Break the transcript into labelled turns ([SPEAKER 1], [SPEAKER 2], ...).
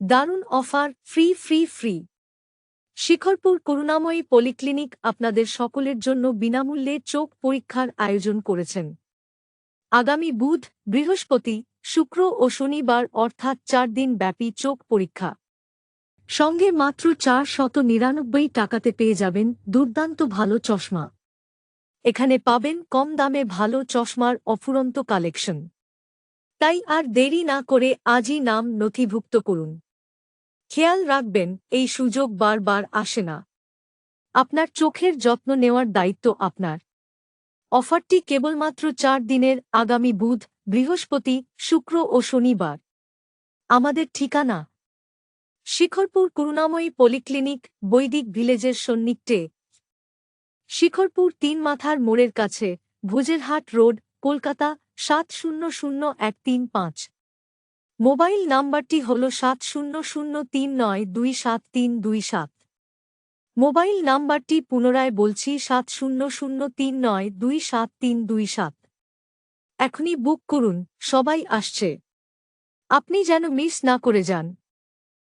[SPEAKER 1] দারুণ offer, free free free. Shikharpur Karunamoyee polyclinic আপনাদের সকলের জন্য বিনামূল্যে চোখ পরীক্ষার আয়োজন করেছেন। আগামী বুধ, বৃহস্পতি, শুক্র ও শনিবার অর্থাৎ চার দিন ব্যাপী চোখ পরীক্ষা। সঙ্গে মাত্র চার শত নিরানব্বই টাকাতে পেয়ে যাবেন দুর্দান্ত ভালো চশমা। এখানে পাবেন কম দামে ভালো চশমার অফুরন্ত কালেকশন। তাই আর দেরি না করে আজই নাম নথিভুক্ত করুন। খেয়াল রাখবেন, এই সুযোগ বারবার আসে না। আপনার চোখের যত্ন নেওয়ার দায়িত্ব আপনার। অফারটি কেবলমাত্র চার দিনের আগামী বুধ, বৃহস্পতি, শুক্র ও শনিবার। আমাদের ঠিকানা? শিখরপুর করুণাময়ী পলিক্লিনিক, বৈদিক ভিলেজের সন্নিকটে। শিখরপুর তিন মাথার মোড়ের কাছে, ভোজেরহাট রোড, কলকাতা, সাত শূন্য শূন্য এক তিন পাঁচ। মোবাইল নাম্বারটি হল সাত শূন্য শূন্য তিন নয় দুই সাত তিন দুই সাত। মোবাইল নাম্বারটি পুনরায় বলছি সাত শূন্য শূন্য তিন নয় দুই সাত তিন দুই সাত। এখনই বুক করুন, সবাই আসছে। আপনি যেন মিস না করে যান।